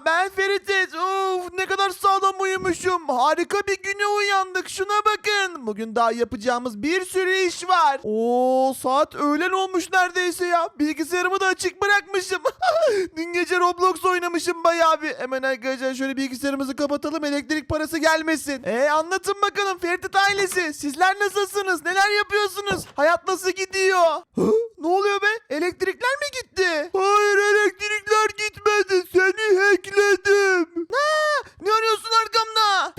Ben kadar sağlam uyumuşum. Harika bir güne uyandık. Şuna bakın. Bugün daha yapacağımız bir sürü iş var. Oo saat öğlen olmuş neredeyse ya. Bilgisayarımı da açık bırakmışım. Dün gece Roblox oynamışım bayağı bir. Hemen arkadaşlar şöyle bilgisayarımızı kapatalım elektrik parası gelmesin. E anlatın bakalım Feritet ailesi. Sizler nasılsınız? Neler yapıyorsunuz? Hayat nasıl gidiyor? Ne oluyor be? Elektrikler mi gitti? Hayır elektrikler gitmedi. Seni hackledim. Ne? Ne arıyorsun arkamda?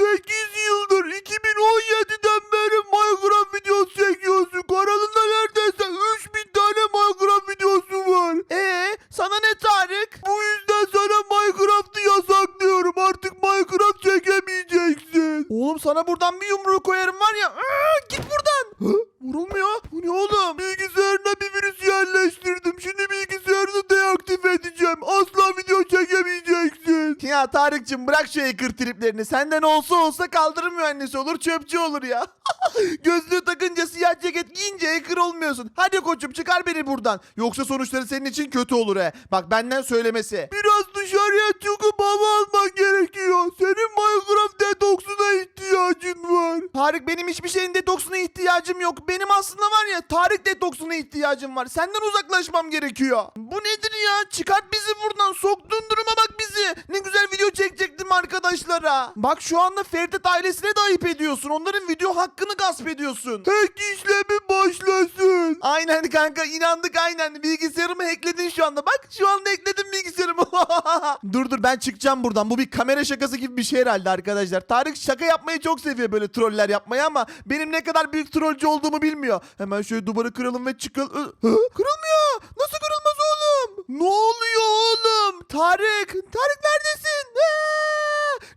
Ya Tarık'cığım bırak şu hacker triplerini. Senden olsa olsa kaldırım mühendisi olur çöpçü olur ya. Gözlüğü takınca siyah ceket giyince hacker olmuyorsun. Hadi koçum çıkar beni buradan. Yoksa sonuçları senin için kötü olur he. Bak benden söylemesi. Biraz dışarıya çıkıp hava alman gerekiyor. Senin Minecraft detoksuna ihtiyacın var. Tarık benim hiçbir şeyin detoksuna ihtiyacım yok. Benim aslında var ya Tarık detoksuna ihtiyacım var. Senden uzaklaşmam gerekiyor. Bu nedir ya? Çıkart bizi buradan. Soktuğun duruma bak bizi. Ne güzel video çekecektim arkadaşlara. Bak şu anda Ferdet ailesine de ayıp ediyorsun. Onların video hakkını gasp ediyorsun. Hack işlemi başlasın. Aynen kanka inandık aynen. Bilgisayarımı hackledin şu anda. Bak şu anda hackledim bilgisayarımı. dur dur ben çıkacağım buradan. Bu bir kamera şakası gibi bir şey herhalde arkadaşlar. Tarık şaka yapmayı çok seviyor böyle troller yapmayı ama benim ne kadar büyük trollcü olduğumu bilmiyor. Hemen şöyle duvarı kıralım ve çıkıl... Kırılmıyor. Nasıl kırılmaz oğlum? Ne oluyor oğlum? Tarık. Tarık neredesin?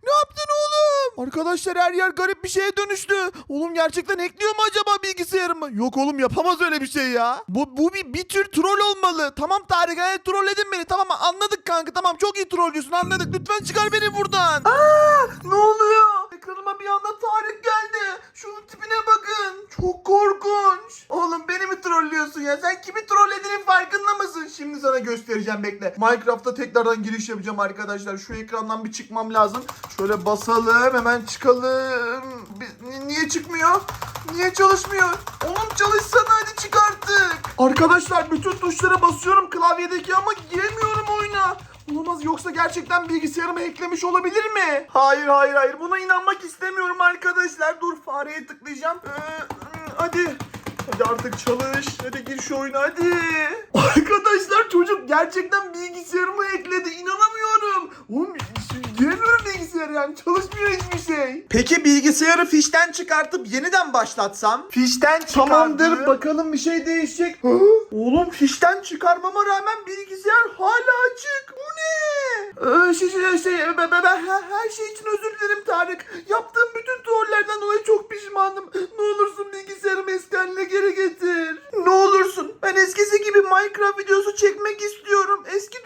Ne yaptın oğlum? Arkadaşlar her yer garip bir şeye dönüştü. Oğlum gerçekten hackliyor mu acaba bilgisayarımı? Yok oğlum yapamaz öyle bir şey ya. Bu, bu bir, bir tür troll olmalı. Tamam Tarık evet trolledin beni. Tamam anladık kanka tamam çok iyi trollcüsün anladık. Lütfen çıkar beni buradan. Aa, ne oluyor? Ekranıma bir anda Tarık geldi. Şunun tipine bakın. Çok korkunç. Oğlum beni mi trollüyorsun ya? Sen kimi trollediğinin farkında mısın? Şimdi sana göstereceğim bekle. Minecraft'a tekrardan giriş yapacağım arkadaşlar. Şu ekrandan bir çıkmam lazım. Şöyle basalım hemen çıkalım. Bir- ni- niye çıkmıyor? Niye çalışmıyor? Oğlum çalışsana hadi çık artık. Arkadaşlar bütün tuşlara basıyorum klavyedeki ama giremiyorum oyuna. Olamaz yoksa gerçekten bilgisayarımı hacklemiş olabilir mi? Hayır hayır hayır buna inanmak istemiyorum arkadaşlar. Dur fareye tıklayacağım. Ee, hadi. Hadi artık çalış. Hadi gir şu oyuna hadi. Arkadaşlar çocuk gerçekten bilgisayarımı hackledi. İnanamıyorum. Oğlum giremiyorum bilgisayara yani çalışmıyor hiçbir şey. Peki bilgisayarı fişten çıkartıp yeniden başlatsam? Fişten Tamamdır bakalım bir şey değişecek. Oğlum fişten çıkarmama rağmen bilgisayar hala açık. Bu ne? Ee, şey, şey, şey, ben, ben- ben her, her şey için özür dilerim Tarık. Yaptığım bütün trollerden dolayı çok pişmanım. Ne olursun bilgisayarımı eski haline geri getir. Ne olursun. Ben eskisi gibi Minecraft videosu çekmek istiyorum. Eski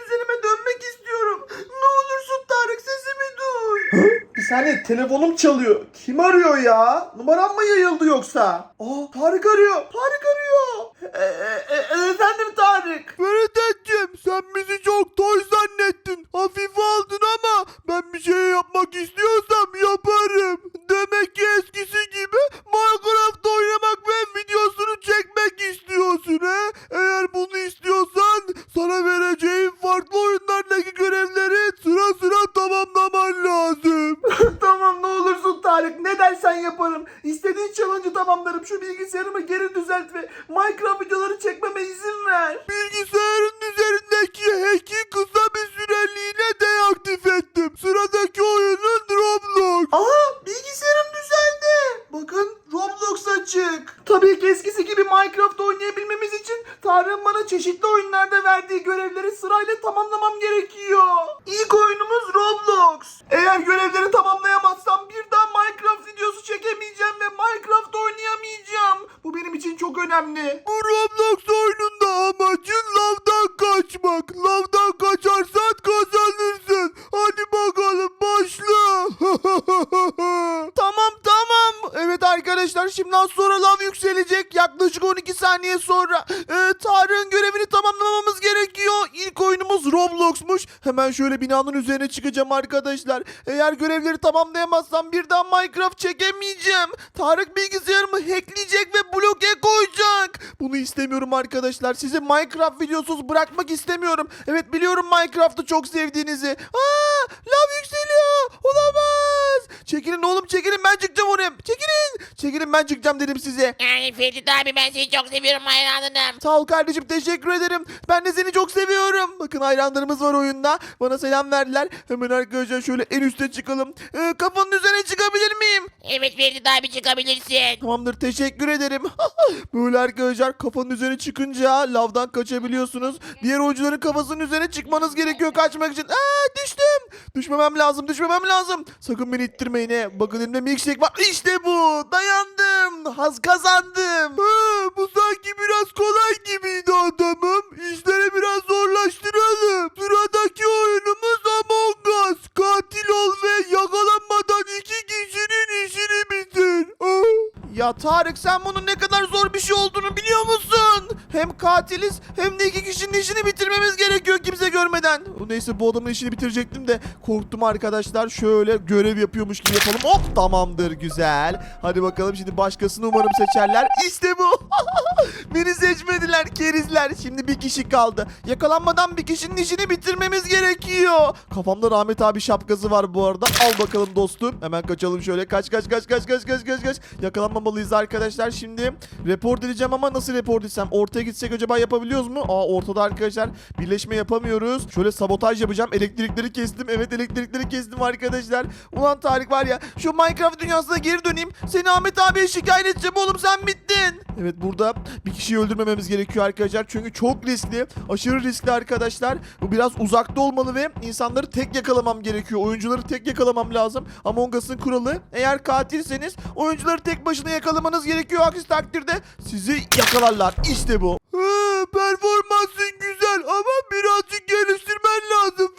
telefonum çalıyor. Kim arıyor ya? Numaram mı yayıldı yoksa? Aa Tarık arıyor. Tarık arıyor. E, e, e, efendim Tarık. Feridet'ciğim sen bizi çok toy zannettin. Hafife aldın ama ben bir şey yapmak istiyorsam yaparım. Demek ki eskisi gibi görevleri sırayla tamamlamam gerekiyor. İlk oyunumuz Roblox. Eğer görevleri tamamlayamazsam Hemen şöyle binanın üzerine çıkacağım arkadaşlar. Eğer görevleri tamamlayamazsam bir daha Minecraft çekemeyeceğim. Tarık bilgisayarımı hackleyecek ve bloke koyacak. Bunu istemiyorum arkadaşlar. Sizi Minecraft videosuz bırakmak istemiyorum. Evet biliyorum Minecraft'ı çok sevdiğinizi. Aa, lav yükseliyor. Olamaz. Çekilin oğlum çekilin ben çıkacağım oraya. Çekilin. Çekilin ben çıkacağım dedim size. Yani Ferit abi ben seni çok seviyorum hayranınım. Sağ ol kardeşim teşekkür ederim. Ben de seni çok seviyorum. Bakın hayranlarımız var oyunda. Bana selam verdiler. Hemen arkadaşlar şöyle en üste çıkalım. Ee, kafanın üzerine çıkabilir miyim? Evet Ferit abi çıkabilirsin. Tamamdır teşekkür ederim. Böyle arkadaşlar kafanın üzerine çıkınca lavdan kaçabiliyorsunuz. Diğer oyuncuların kafasının üzerine çıkmanız gerekiyor kaçmak için. Aa düştüm. Düşmemem lazım düşmemem lazım. Sakın beni ittirmeyin he. Bakın elimde milkshake var. İşte bu. Dayandım. Haz kazandım. Ha, bu sanki biraz kolay gibiydi adamım. İşleri biraz zorlaştıralım. Sıradaki oyunumuz Among Us. Katil ol ve yakalanmadan iki kişinin işini bitir. Ah. Ya Tarık sen bunun ne kadar zor bir şey olduğunu biliyor musun? Hem katiliz hem de iki kişinin işini bitirmemiz gerekiyor kimse görmeden. Neyse bu adamın işini bitirecektim de korktum arkadaşlar. Şöyle görev yapıyormuş gibi yapalım. Hop tamamdır güzel. Hadi bakalım şimdi başkasını umarım seçerler. İşte bu. Beni seçmediler kerizler. Şimdi bir kişi kaldı. Yakalanmadan bir kişinin işini bitirmemiz gerekiyor. Kafamda Rahmet abi şapkası var bu arada. Al bakalım dostum. Hemen kaçalım şöyle. Kaç kaç kaç kaç kaç kaç kaç kaç. Yakalanmamalıyız arkadaşlar. Şimdi report edeceğim ama nasıl report etsem? Ortaya gitsek acaba yapabiliyoruz mu? Aa ortada arkadaşlar birleşme yapamıyoruz. Şöyle sabotaj yapacağım. Elektrikleri kestim. Evet elektrikleri kestim arkadaşlar. Ulan Tarık var ya şu Minecraft dünyasına geri döneyim. Seni Ahmet abiye şikayet edeceğim oğlum sen bittin. Evet burada bir kişiyi öldürmememiz gerekiyor arkadaşlar. Çünkü çok riskli. Aşırı riskli arkadaşlar. Bu biraz uzakta olmalı ve insanları tek yakalamam gerekiyor. Oyuncuları tek yakalamam lazım. Among Us'ın kuralı eğer katilseniz oyuncuları tek başına yakalamanız gerekiyor. Aksi takdirde sizi yakalarlar. İşte bu. Performansın güzel ama birazcık geliştirmen lazım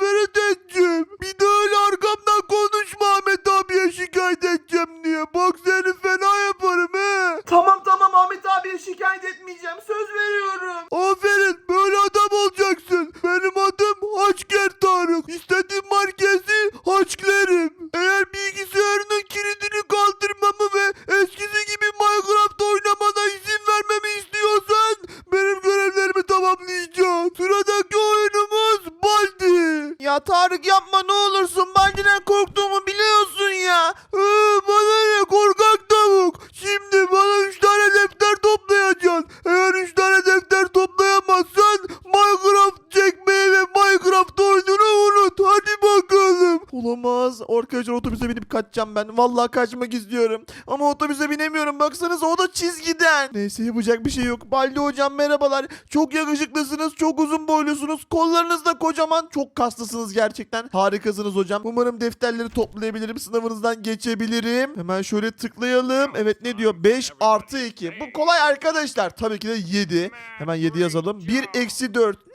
kaçacağım ben. Vallahi kaçmak istiyorum. Ama otobüse binemiyorum. Baksanıza o da çizgiden. Neyse yapacak bir şey yok. Baldi hocam merhabalar. Çok yakışıklısınız. Çok uzun boylusunuz. Kollarınız da kocaman. Çok kaslısınız gerçekten. Harikasınız hocam. Umarım defterleri toplayabilirim. Sınavınızdan geçebilirim. Hemen şöyle tıklayalım. Evet ne diyor? 5 artı 2. Bu kolay arkadaşlar. Tabii ki de 7. Hemen 7 yazalım. 1 eksi 4. Ne?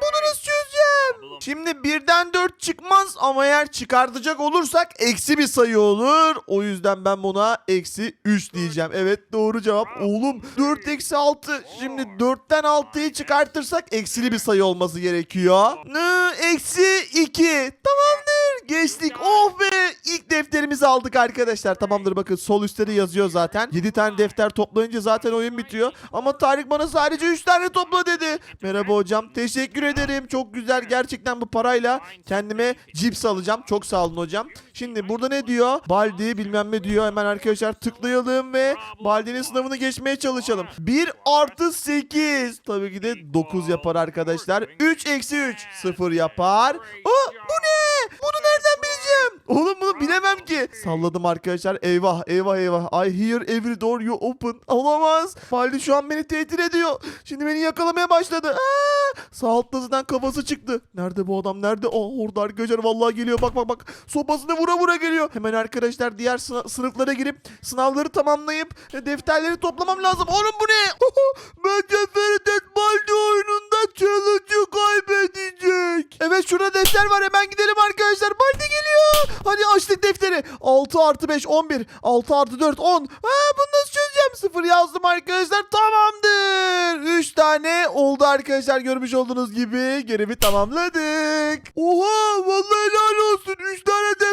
Bunu nasıl çözeceğim? Şimdi birden 4 çıkmaz ama eğer çıkartacak olursak eksi bir sayı olur. O yüzden ben buna eksi 3 diyeceğim. Evet doğru cevap. Oğlum 4 eksi 6. Şimdi 4'ten 6'yı çıkartırsak eksili bir sayı olması gerekiyor. Ne? Eksi 2. Tamamdır. Geçtik. Oh be. İlk defterimizi aldık arkadaşlar. Tamamdır bakın sol üstte de yazıyor zaten. 7 tane defter toplayınca zaten oyun bitiyor. Ama Tarık bana sadece 3 tane topla dedi. Merhaba hocam. Teşekkür ederim. Çok güzel. Gerçekten bu parayla kendime cips alacağım. Çok sağ olun hocam. Şimdi burada ne diyor? Baldi bilmem ne diyor. Hemen arkadaşlar tıklayalım ve Baldi'nin sınavını geçmeye çalışalım. 1 artı 8. Tabii ki de 9 yapar arkadaşlar. 3 eksi 3. 0 yapar. Aa, bu ne? Bunu nereden bileceğim? Oğlum bunu bilemem ki. Salladım arkadaşlar. Eyvah eyvah eyvah. I hear every door you open. Olamaz. Baldi şu an beni tehdit ediyor. Şimdi beni yakalamaya başladı. Aa, sağ altta zaten kafası çıktı. Nerede bu adam? Nerede? Oh orada arkadaşlar vallahi geliyor. Bak bak bak. Sopasını vura vura geliyor. Hemen arkadaşlar diğer sına- sınıflara girip sınavları tamamlayıp e, defterleri toplamam lazım. Oğlum bu ne? Bence Feridet Baldi oyununda challenge'ı kaybedecek. Evet şurada defter var. Hemen gidelim arkadaşlar. Baldi geliyor. Hadi açtık defteri. 6 artı 5 11. 6 artı 4 10. Ha, bunu nasıl çözeceğim? 0 yazdım arkadaşlar. Tamamdır. 3 tane oldu arkadaşlar. Görmüş olduğunuz gibi görevi tamamladık. Oha vallahi helal olsun. 3 tane defter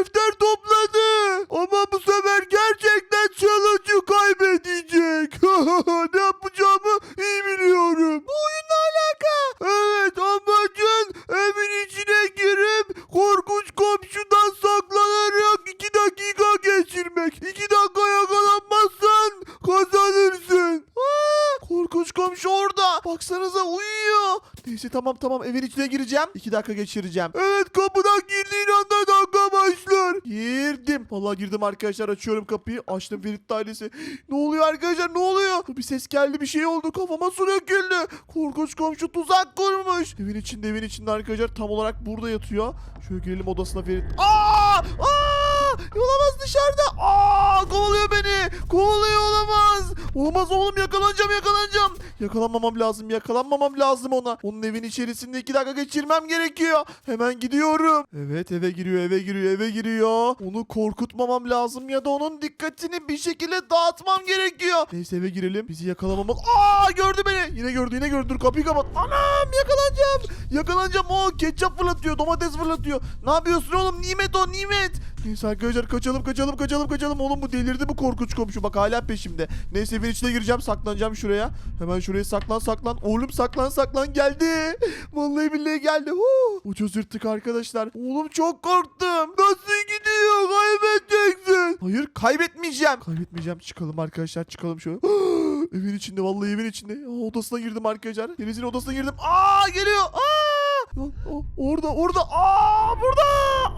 tamam tamam evin içine gireceğim. 2 dakika geçireceğim. Evet kapıdan girdiğin anda dakika başlar. Girdim. Vallahi girdim arkadaşlar açıyorum kapıyı. Açtım Ferit ailesi. Ne oluyor arkadaşlar ne oluyor? Bir ses geldi bir şey oldu kafama su döküldü. Korkunç komşu tuzak kurmuş. Evin içinde evin içinde arkadaşlar tam olarak burada yatıyor. Şöyle girelim odasına Ferit. Aa! Aa! Olamaz dışarıda. Aa! Kovalıyor beni. Kovalıyor olamaz. Olamaz oğlum yakalanacağım yakalanacağım. Yakalanmamam lazım yakalanmamam lazım ona. Onun evin içerisinde iki dakika geçirmem gerekiyor. Hemen gidiyorum. Evet eve giriyor eve giriyor eve giriyor. Onu korkutmamam lazım ya da onun dikkatini bir şekilde dağıtmam gerekiyor. Neyse eve girelim. Bizi yakalamamız. Aa gördü beni. Yine gördü yine gördü. Dur kapıyı kapat. Anam yakalanacağım. Yakalanacağım. O ketçap fırlatıyor. Domates fırlatıyor. Ne yapıyorsun oğlum? Nimet o nimet. Neyse arkadaşlar kaçalım kaçalım kaçalım kaçalım. Oğlum bu delirdi bu korkunç komşu. Bak hala peşimde. Neyse evin içine gireceğim. Saklanacağım şuraya. Hemen şuraya saklan saklan. Oğlum saklan saklan geldi. Vallahi billahi geldi. Huu. Ucuz yırttık arkadaşlar. Oğlum çok korktum. Nasıl gidiyor? Kaybedeceksin. Hayır kaybetmeyeceğim. Kaybetmeyeceğim. Çıkalım arkadaşlar çıkalım şöyle. evin içinde vallahi evin içinde. Aa, odasına girdim arkadaşlar. Deniz'in odasına girdim. Aa geliyor. Aa! Orada orada. Aa burada.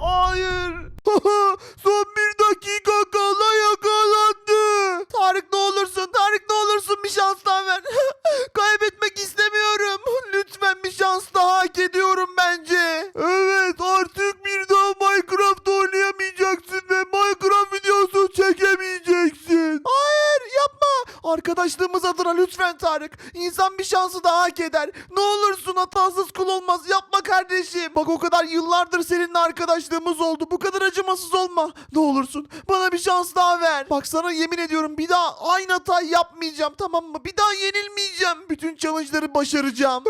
Hayır. Son bir dakika kala yakalandı. Tarık ne olursun Tarık ne olursun bir şans daha ver. Kaybetmek istemiyorum. Lütfen bir şans daha hak ediyorum bence. Evet artık bir daha Minecraft oynayamayacaksın ve Minecraft videosu çekemeyeceksin. Hayır yapma. Arkadaşlığımız adına lütfen Tarık. İnsan bir şansı daha hak eder. Ne olursun hatasız kul olmaz. Yapma kardeşim. Bak o kadar yıllardır seninle arkadaşlığımız oldu. Bu kadar acımasız olma. Ne olursun bana bir şans daha ver. Bak sana yemin ediyorum bir daha aynı hatayı yapmayacağım tamam mı? Bir daha yenilmeyeceğim. Bütün challenge'ları başaracağım.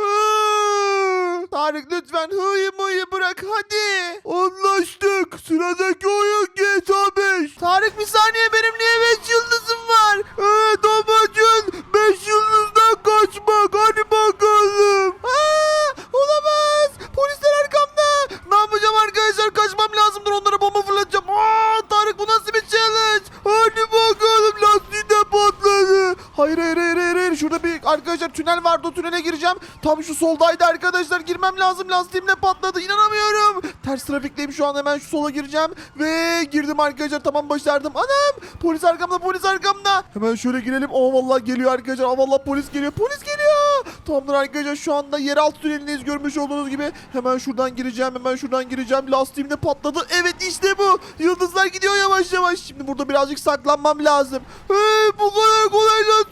Tarık lütfen hıyı mıyı bırak hadi. Anlaştık. Sıradaki oyun GTA 5. Tarık bir saniye benim niye 5 yıldızım var? Evet amacın 5 yıldızdan kaçmak. Hadi bakalım. Aa, olamaz. Polisler arkamda. Ne yapacağım arkadaşlar? Kaçmam lazımdır. Onlara bomba fırlatacağım. Aa, Tarık bu nasıl bir challenge? Bir arkadaşlar tünel vardı. O tünele gireceğim. Tam şu soldaydı arkadaşlar. Girmem lazım. Lastiğim de patladı. İnanamıyorum. Ters trafikteyim şu an. Hemen şu sola gireceğim. Ve girdim arkadaşlar. Tamam başardım. Anam. Polis arkamda. Polis arkamda. Hemen şöyle girelim. Aa vallahi geliyor arkadaşlar. Aa vallahi polis geliyor. Polis geliyor. Tamamdır arkadaşlar. Şu anda yeraltı tünelindeyiz. Görmüş olduğunuz gibi. Hemen şuradan gireceğim. Hemen şuradan gireceğim. Lastiğim patladı. Evet işte bu. Yıldızlar gidiyor yavaş yavaş. Şimdi burada birazcık saklanmam lazım. Hey, bu kadar kolay nasıl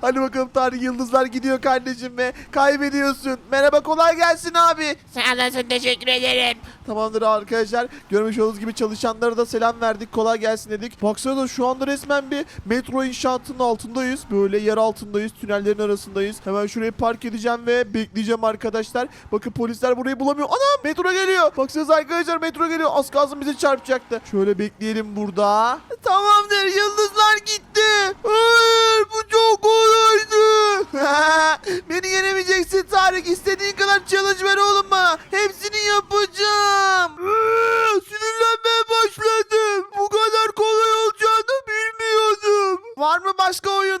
Hadi bakalım Tarık yıldızlar gidiyor kardeşim ve kaybediyorsun. Merhaba kolay gelsin abi. Sağ olasın teşekkür ederim. Tamamdır arkadaşlar. Görmüş olduğunuz gibi çalışanlara da selam verdik. Kolay gelsin dedik. Baksana da şu anda resmen bir metro inşaatının altındayız. Böyle yer altındayız. Tünellerin arasındayız. Hemen şurayı park edeceğim ve bekleyeceğim arkadaşlar. Bakın polisler burayı bulamıyor. Anam metro geliyor. Baksanıza arkadaşlar metro geliyor. Az kalsın bizi çarpacaktı. Şöyle bekleyelim burada. Tamamdır. Yıldızlar gitti. Hayır bu çok kolaydı. Beni yenemeyeceksin Tarık. İstediğin kadar challenge ver oğlum bana. Hepsini yapacağım. Sinirlenmeye başladım. Bu kadar kolay olacağını bilmiyordum. Var mı başka oyun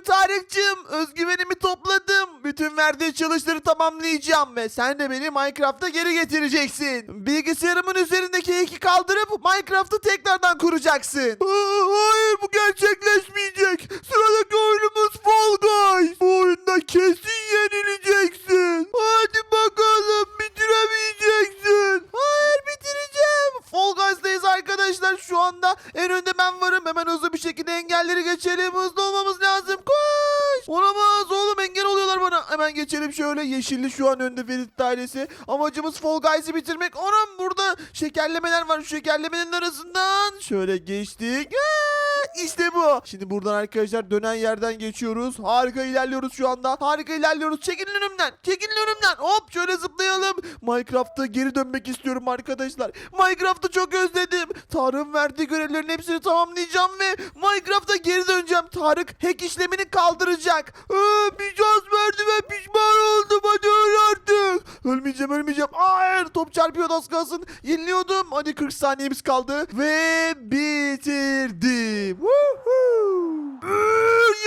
verdiği challenge'ları tamamlayacağım ve sen de beni Minecraft'a geri getireceksin. Bilgisayarımın üzerindeki eki kaldırıp Minecraft'ı tekrardan kuracaksın. Hayır bu gerçekleşmeyecek. Sıradaki oyunumuz Fall Guys. Bu oyunda kesin yenileceksin. Hadi bakalım bitiremeyeceksin. Hayır bitireceğim. Fall Guys'dayız arkadaşlar şu anda. En önde ben varım. Hemen hızlı bir şekilde engelleri geçelim. Hızlı olmamız lazım. Koş. Olamaz oğlum engel oluyorlar bana. bana. Hemen geçelim şöyle. Yeşilli şu an önde Ferit ailesi. Amacımız Fall Guys'ı bitirmek. Anam burada şekerlemeler var. Şu şekerlemenin arasından şöyle geçtik. Aa, İşte bu. Şimdi buradan arkadaşlar dönen yerden geçiyoruz. Harika ilerliyoruz şu anda. Harika ilerliyoruz. Çekilin önümden. Çekilin önümden. Hop şöyle zıplayalım. Minecraft'a geri dönmek istiyorum arkadaşlar. Minecraft'ı çok özledim. Tarık'ın verdiği görevlerin hepsini tamamlayacağım ve Minecraft'a geri döneceğim. Tarık hack işlemini kaldıracak. Ee, bir şans verdi ve pişman oldum. Hadi öl artık. Ölmeyeceğim ölmeyeceğim. Hayır top çarpıyor az kalsın. Yeniliyordum. Hadi 40 saniyemiz kaldı. Ve bitirdim. Woohoo. Ee,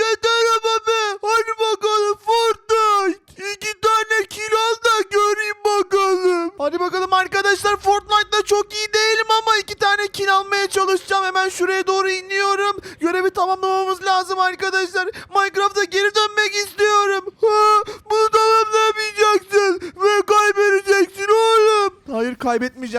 yeter ama be. Hadi bakalım Fortnite. İki tane kill al da göreyim bakalım. Hadi bakalım arkadaşlar Fortnite'da çok iyi değilim ama iki tane kill almaya çalışacağım. Hemen şuraya doğru iniyorum. Görevi tamamlamamız lazım arkadaşlar. Minecraft'a geri dönmek istiyorum.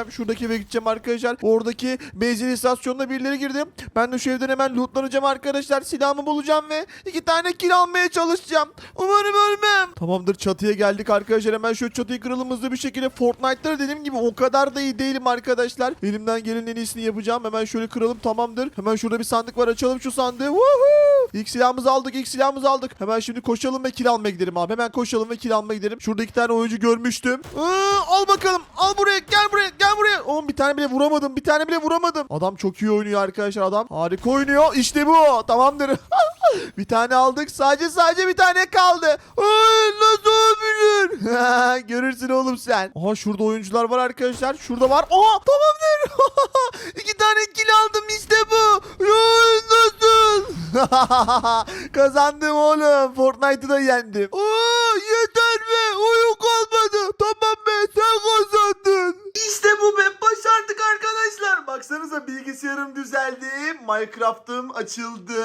Kaybetmeyeceğim. Şuradaki eve gideceğim arkadaşlar. Oradaki benzin istasyonuna birileri girdim. Ben de şu evden hemen lootlanacağım arkadaşlar. Silahımı bulacağım ve iki tane kill almaya çalışacağım. Umarım ölmem. Tamamdır çatıya geldik arkadaşlar. Hemen şu çatıyı kıralım hızlı bir şekilde. Fortnite'da dediğim gibi o kadar da iyi değilim arkadaşlar. Elimden gelenin en iyisini yapacağım. Hemen şöyle kıralım tamamdır. Hemen şurada bir sandık var. Açalım şu sandığı. Woohoo! İlk silahımızı aldık. ilk silahımızı aldık. Hemen şimdi koşalım ve kill almaya gidelim abi. Hemen koşalım ve kill almaya gidelim. Şurada iki tane oyuncu görmüştüm. Aa, al bakalım. Al buraya. Gel buraya. Gel buraya. Oğlum bir tane bile vuramadım. Bir tane bile vuramadım. Adam çok iyi oynuyor arkadaşlar adam. Harika oynuyor. İşte bu. Tamamdır. bir tane aldık. Sadece sadece bir tane kaldı. Ay, nasıl olabilir? Görürsün oğlum sen. Aha şurada oyuncular var arkadaşlar. Şurada var. Aha tamamdır. İki tane kill aldım işte bu. Ay, nasıl? Kazandım oğlum. Fortnite'ı da yendim. Aa, yeter be. Oyun kalmadı. Minecraft'ım açıldı.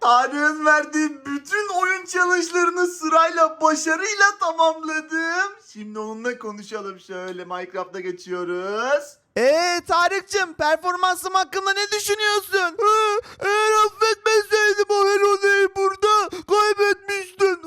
Tarık'ın verdiği bütün oyun challenge'larını sırayla başarıyla tamamladım. Şimdi onunla konuşalım şöyle. Minecraft'a geçiyoruz. Eee Tarık'cığım performansım hakkında ne düşünüyorsun? eğer affetmeseydim o Hello'yu burada kaybetmiştin.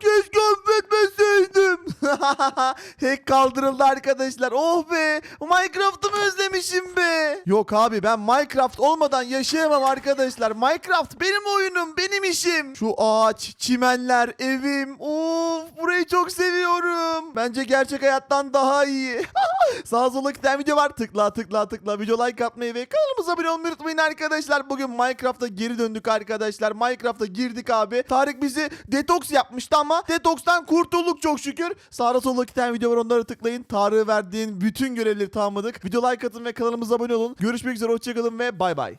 keşke affetmeseydim. Hack kaldırıldı arkadaşlar. Oh be. Minecraft'ımı özlemişim be. Yok abi ben Minecraft olmadan yaşayamam arkadaşlar. Minecraft benim oyunum, benim işim. Şu ağaç, çimenler, evim. Of burayı çok seviyorum. Bence gerçek hayattan daha iyi. Sağ sola giden video var. Tıkla tıkla tıkla. Video like atmayı ve kanalımıza abone olmayı unutmayın arkadaşlar. Bugün Minecraft'a geri döndük arkadaşlar. Minecraft'a girdik abi. Tarık bizi detoks yapmıştı ama detokstan kurtulduk çok şükür. Sağda solda iki tane video var onları tıklayın. Tarık'a verdiğin bütün görevleri tamamladık. Video like atın ve kanalımıza abone olun. Görüşmek üzere hoşçakalın ve bay bay.